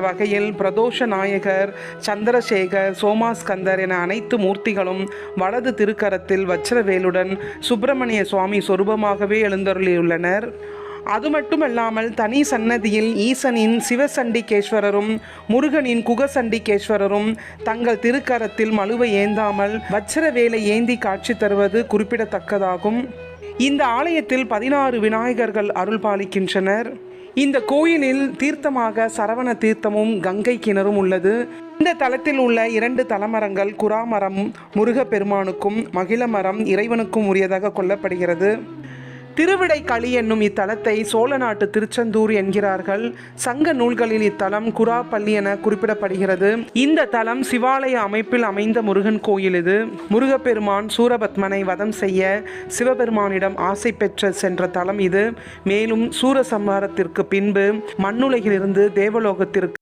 வகையில் பிரதோஷ நாயகர் சந்திரசேகர் சோமாஸ்கந்தர் என அனைத்து மூர்த்திகளும் வலது திருக்கரத்தில் வச்சிரவேலுடன் சுப்பிரமணிய சுவாமி சொரூபமாகவே எழுந்தருளியுள்ளனர். அது மட்டுமல்லாமல் தனி சன்னதியில் ஈசனின் சிவசண்டிகேஸ்வரரும் முருகனின் குகசண்டிகேஸ்வரரும் தங்கள் திருக்கரத்தில் மழுவை ஏந்தாமல் வச்சிரவேலை ஏந்தி காட்சி தருவது குறிப்பிடத்தக்கதாகும். இந்த ஆலயத்தில் பதினாறு விநாயகர்கள் அருள் பாலிக்கின்றனர் இந்த கோயிலில் தீர்த்தமாக சரவண தீர்த்தமும் கங்கை கிணறும் உள்ளது. இந்த தலத்தில் உள்ள இரண்டு தலமரங்கள் குராமரம் முருகப்பெருமானுக்கும் மகிழமரம் இறைவனுக்கும் உரியதாக கொள்ளப்படுகிறது திருவிடைக்களி என்னும் இத்தலத்தை சோழ நாட்டு திருச்செந்தூர் என்கிறார்கள். சங்க நூல்களில் இத்தலம் குராப்பள்ளி என குறிப்பிடப்படுகிறது. இந்த தலம் சிவாலய அமைப்பில் அமைந்த முருகன் கோயில் இது. முருகப்பெருமான் சூரபத்மனை வதம் செய்ய சிவபெருமானிடம் ஆசை பெற்ற சென்ற தலம் இது. மேலும் சூரசம்ஹாரத்திற்கு பின்பு மண்ணுலகிலிருந்து தேவலோகத்திற்கு